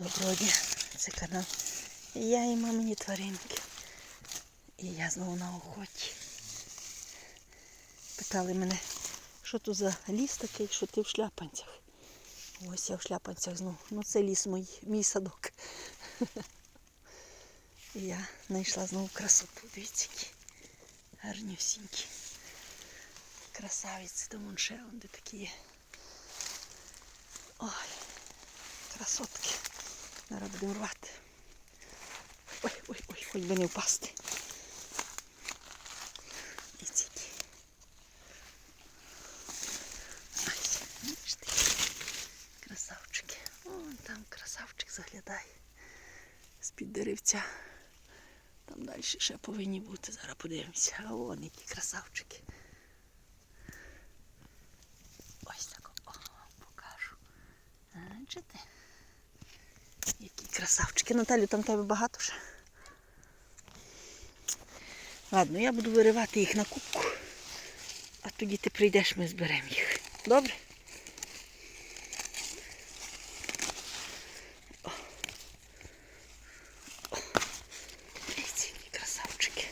Доброго це канал. Я і мамині тваринки. І я знову на охоті. Питали мене, що тут за ліс такий, що ти в шляпанцях. Ось я в шляпанцях знову. Ну це ліс мій, мій садок. І я знайшла знову красоту. Дивіться, які гарнюсінькі. Красавиці, там вон ще такі є. Ой, красотки. Зараз будемо рвати. Ой, ой, ой, хоч би не впасти. Які. Ай, бачите, красавчики. Вон там красавчик заглядає. З-під деревця. Там далі ще повинні бути. Зараз подивимося. А вон які красавчики. Ось так о, покажу. Бачите? Які красавчики. Наталю, там тебе багато вже. Ладно, я буду виривати їх на кубку, а тоді ти прийдеш, ми зберемо їх. Добре? О. О. Дивіться, які красавчики.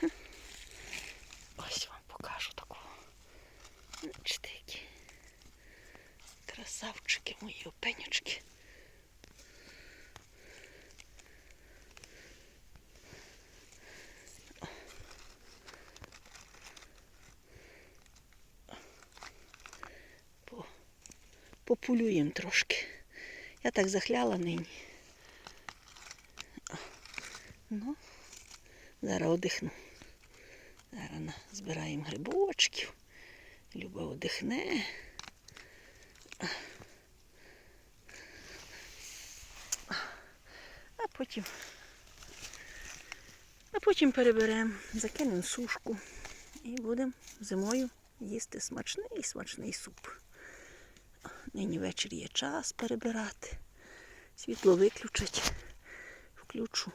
Хм. Ось вам покажу такого. Бачите, які красавчики мої опенючки. По- Популюємо трошки. Я так захляла нині. Ну, зараз одихну. Зараз збираємо грибочків. Люба одихне. А потім. А потім переберемо, закинемо сушку і будемо зимою їсти смачний смачний суп. Нині ввечері є час перебирати. Світло виключать. Включу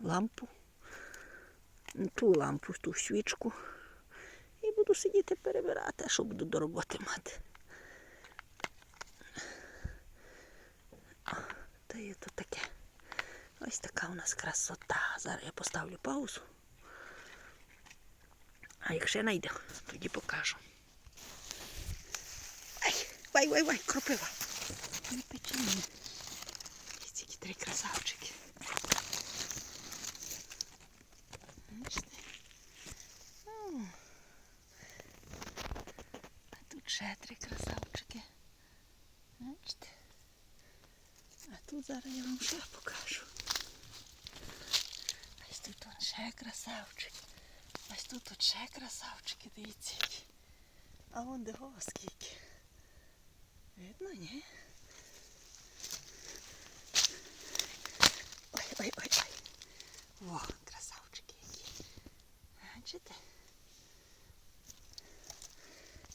лампу. Ту лампу, ту свічку. І буду сидіти перебирати, а що буду до роботи мати. Та є то таке. Ось така у нас красота. Зараз я поставлю паузу. А якщо знайде, тоді покажу. Ай, вай, вай, вай, кропива. Не печи мене. Ці три красавчики. Бачите? А тут ще три красавчики. Бачите? А тут зараз я вам ще покажу. Ось тут он ще красавчик. Ось тут ще красавчики, дивіться. А вон де скільки. Видно, ні? Ой, ой, ой, ой. Во, красавчики які. Бачите?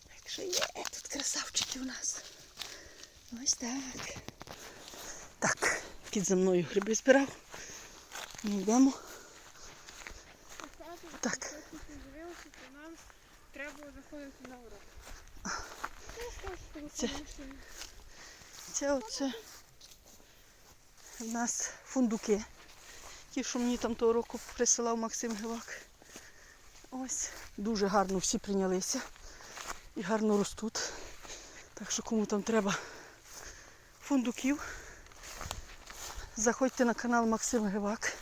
Так що є тут красавчики у нас. Ось так. Так, під за мною гриби збирав. Ми йдемо. Так. З'явилося, то нам треба було заходити на урок. Це- Це оце у нас фундуки. Ті, що мені там того року присилав Максим Гивак. Ось. Дуже гарно всі прийнялися. І гарно ростуть. Так що кому там треба фундуків, заходьте на канал Максим Гивак.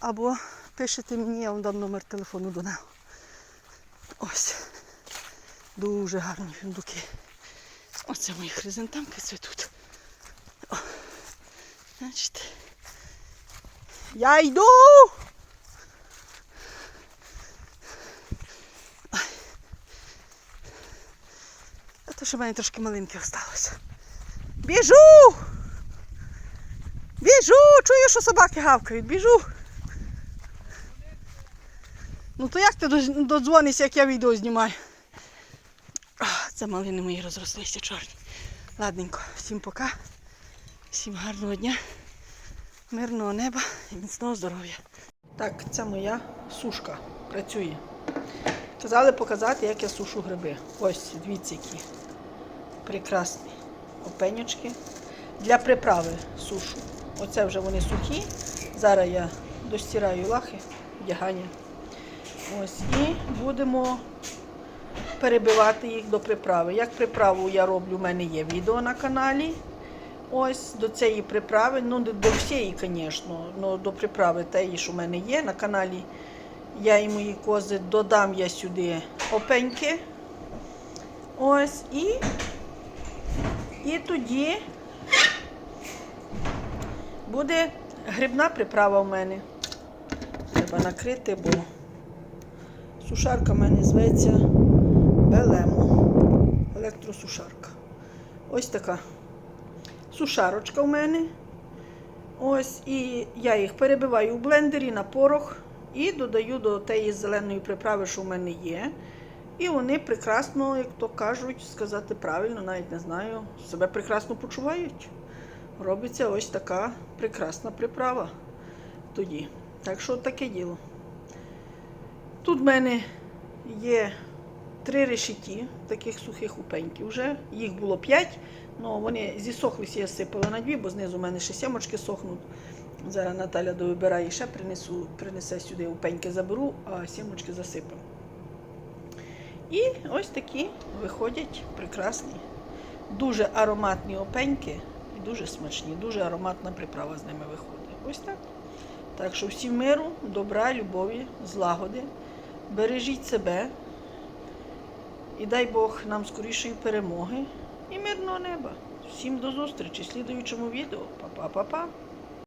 Або пишете мені, я вам дам номер телефону до нього. Ось. Дуже гарні фундуки. Оце мої хризантемки цвітуть. О, Бачите. Я йду. Ай. А то, що в мене трошки малинки осталося. Біжу! Біжу! Чую, що собаки гавкають. Біжу. Ну то як ти додзвонишся, як я відео знімаю? Це малини мої розрослися чорні. Ладненько, всім пока. Всім гарного дня, мирного неба і міцного здоров'я. Так, це моя сушка працює. Казали показати, як я сушу гриби. Ось, дивіться, які прекрасні опенючки. для приправи сушу. Оце вже вони сухі. Зараз я достираю лахи, вдягання. Ось, і будемо перебивати їх до приправи. Як приправу я роблю, в мене є відео на каналі. Ось до цієї приправи, ну не до всієї, звісно, але до приправи тієї, що в мене є на каналі. Я і мої кози додам я сюди опеньки. Ось і, і тоді буде грибна приправа в мене. Треба накрити, бо сушарка в мене зветься Белемо. Електросушарка. Ось така сушарочка в мене. Ось, і я їх перебиваю в блендері на порох і додаю до тієї зеленої приправи, що в мене є. І вони прекрасно, як то кажуть, сказати правильно, навіть не знаю, себе прекрасно почувають. Робиться ось така прекрасна приправа тоді. Так що таке діло. Тут в мене є три решеті, таких сухих упеньків вже. Їх було п'ять, але вони зісохлися, я сипала на дві, бо знизу в мене ще сімочки сохнуть. Зараз Наталя довибирає ще принесу, принесе сюди упеньки заберу, а сімочки засипемо. І ось такі виходять прекрасні, дуже ароматні опеньки і дуже смачні, дуже ароматна приправа з ними виходить. Ось так. Так що всім миру, добра, любові, злагоди. Бережіть себе і дай Бог нам скорішої перемоги і мирного неба. Всім до зустрічі в слідуючому відео. Па-па-па-па.